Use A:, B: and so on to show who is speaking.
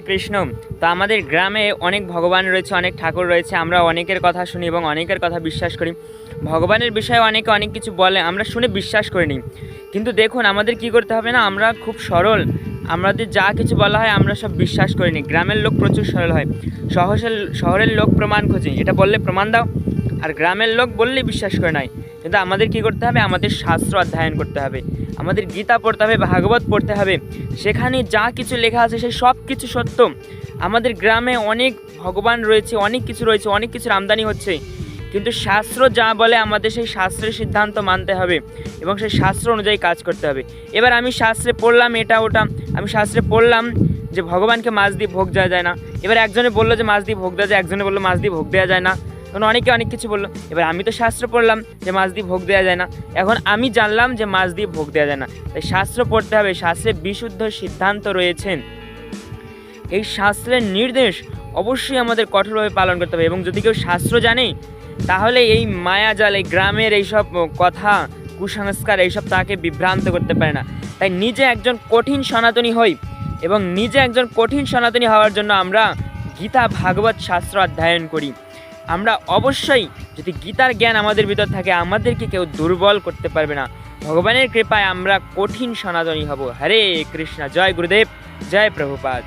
A: কৃষ্ণ। তো আমাদের গ্রামে অনেক ভগবান রয়েছে, অনেক ঠাকুর রয়েছে, আমরা অনেকের কথা শুনি এবং অনেকের কথা বিশ্বাস করি। ভগবানের বিষয়ে অনেকে অনেক কিছু বলে, আমরা শুনে বিশ্বাস করি নিই কিন্তু দেখুন, আমাদের কি করতে হবে না, আমরা খুব সরল। আমাদের যা কিছু বলা হয়, আমরা সব বিশ্বাস করিনি গ্রামের লোক প্রচুর সরল হয়। শহরের শহরের লোক প্রমাণ খোঁজে। এটা বললে প্রমাণ দাও। আর গ্রামের লোক বললে বিশ্বাস করে নাই। কিন্তু আমাদের কি করতে হবে? আমাদের শাস্ত্র অধ্যয়ন করতে হবে। আমাদের গীতা পড়তে হবে, ভাগবত পড়তে হবে। সেখানে যা কিছু লেখা আছে সেই সব কিছু সত্য। আমাদের গ্রামে অনেক ভগবান রয়েছে, অনেক কিছু রয়েছে, অনেক কিছুর আমদানি হচ্ছে। কিন্তু শাস্ত্র যা বলে আমাদের সেই শাস্ত্রের সিদ্ধান্ত মানতে হবে এবং সেই শাস্ত্র অনুযায়ী কাজ করতে হবে। এবার আমি শাস্ত্রে পড়লাম এটা ওটা। আমি শাস্ত্রে পড়লাম যে ভগবানকে মাছ দিয়ে ভোগ দেওয়া যায় না। এবার একজনে বলল যে মাছ দিয়ে ভোগ দেওয়া যায়, একজনে বলল মাছ দিয়ে ভোগ দেওয়া যায় না। তখন অনেকে অনেক কিছু বলল। এবার আমি তো শাস্ত্র পড়লাম যে মাছ দিয়ে ভোগ দেওয়া যায় না। এখন আমি জানলাম যে মাছ দিয়ে ভোগ দেওয়া যায় না। তাই শাস্ত্র পড়তে হবে, শাস্ত্রে বিশুদ্ধ সিদ্ধান্ত রয়েছেন। এই শাস্ত্রের নির্দেশ অবশ্যই আমাদের কঠোরভাবে পালন করতে হবে এবং যদি কেউ শাস্ত্র জানে, তাহলে এই মায়াজাল এই গ্রামের এইসব কথা, কুসংস্কার এইসব তাকে বিভ্রান্ত করতে পারে না। তাই নিজে একজন কঠিন সনাতনী হই এবং নিজে একজন কঠিন সনাতনী হওয়ার জন্য আমরা গীতা ভাগবত শাস্ত্র অধ্যয়ন করি। আমরা অবশ্যই যদি গীতার জ্ঞান আমাদের ভিতর থাকে, আমাদেরকে কেউ দুর্বল করতে পারবে না। ভগবানের কৃপায় আমরা কঠিন সনাতনী হব। হরে কৃষ্ণ, জয় গুরুদেব, জয় প্রভুপাদ।